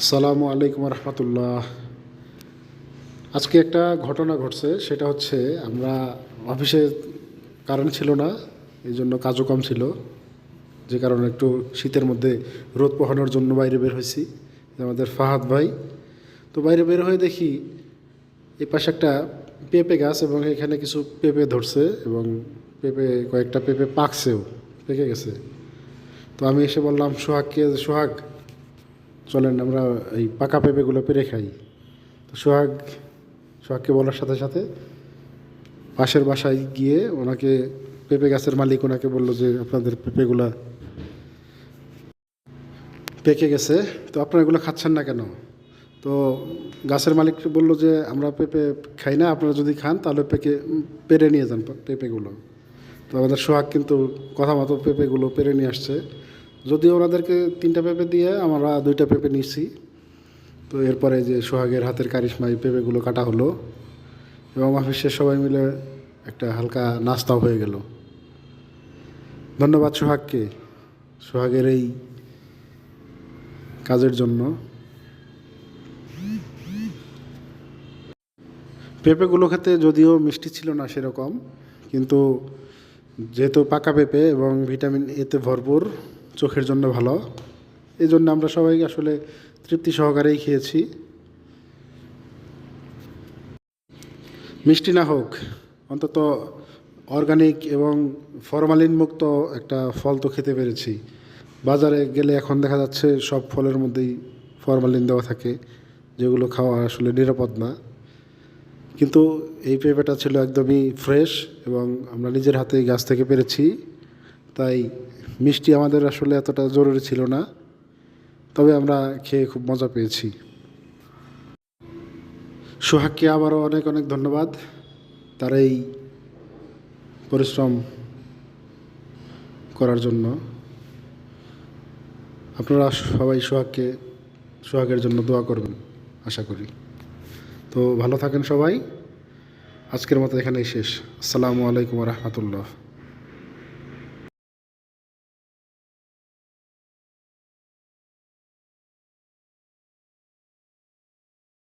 আসসালামু আলাইকুম রহমতুল্লাহ। আজকে একটা ঘটনা ঘটছে, সেটা হচ্ছে আমরা অফিসে কারেন্ট ছিল না এই জন্য কাজও কম ছিল। যে কারণে একটু শীতের মধ্যে রোদ পোহানোর জন্য বাইরে বের হয়েছি আমাদের ফাহাদ ভাই। তো বাইরে বের হয়ে দেখি এই পাশে একটা পেঁপে গাছ এবং এখানে কিছু পেঁপে ধরছে এবং পেঁপে, কয়েকটা পেঁপে পাকছেও, পেকে গেছে। তো আমি এসে বললাম, সোহাগকে, সোহাগ চলেন, আমরা এই পাকা পেঁপেগুলো পেরে খাই। তো সোহাগ, সোহাগকে বলার সাথে সাথে পাশের বাসায় গিয়ে ওনাকে, পেঁপে গাছের মালিক ওনাকে বলল যে, আপনাদের পেঁপেগুলা পেকে গেছে। তো আপনারা এগুলো খাচ্ছেন না কেন? তো গাছের মালিক বলল যে, আমরা পেঁপে খাই না, আপনারা যদি খান তাহলে পেকে, পেরে নিয়ে যান পেঁপেগুলো। তো আমাদের সোহাগ কিন্তু কথা মতো পেঁপেগুলো পেরে নিয়ে আসছে। যদিও ওনাদেরকে তিনটা পেঁপে দিয়ে আমরা দুইটা পেঁপে নিচ্ছি তো এরপরে যে সোহাগের হাতের কারিশমা এই পেঁপেগুলো কাটা হলো এবং অফিসের সবাই মিলে একটা হালকা নাস্তাও হয়ে গেল। ধন্যবাদ সোহাগকে, সোহাগের এই কাজের জন্য। পেঁপেগুলো খেতে যদিও মিষ্টি ছিল না সেরকম, কিন্তু যেহেতু পাকা পেঁপে এবং ভিটামিন এতে ভরপুর চোখের জন্য ভালো। এই জন্য আমরা সবাই আসলে তৃপ্তি সহকারেই খেয়েছি। মিষ্টি না হোক, অন্তত অর্গানিক এবং ফরমালিন মুক্ত একটা ফল তো খেতে পেরেছি। বাজারে গেলে এখন দেখা যাচ্ছে সব ফলের মধ্যেই ফরমালিন দেওয়া থাকে, যেগুলো খাওয়া আসলে নিরাপদ না। কিন্তু এই পেঁপেটা ছিল একদমই ফ্রেশ এবং আমরা নিজের হাতে গাছ থেকে পেরেছি। তাই মিষ্টি আমাদের আসলে এতটা জরুরি ছিল না, তবে আমরা খেয়ে খুব মজা পেয়েছি। সোহাগকে আবারও অনেক অনেক ধন্যবাদ। তার এই পরিশ্রম করার জন্য। আপনারা সবাই সোহাগকে, সোহাগের জন্য দোয়া করবেন, আশা করি। তো ভালো থাকেন সবাই। আজকের মতো এখানেই শেষ। আসসালামু আলাইকুম রহমতুল্লাহ।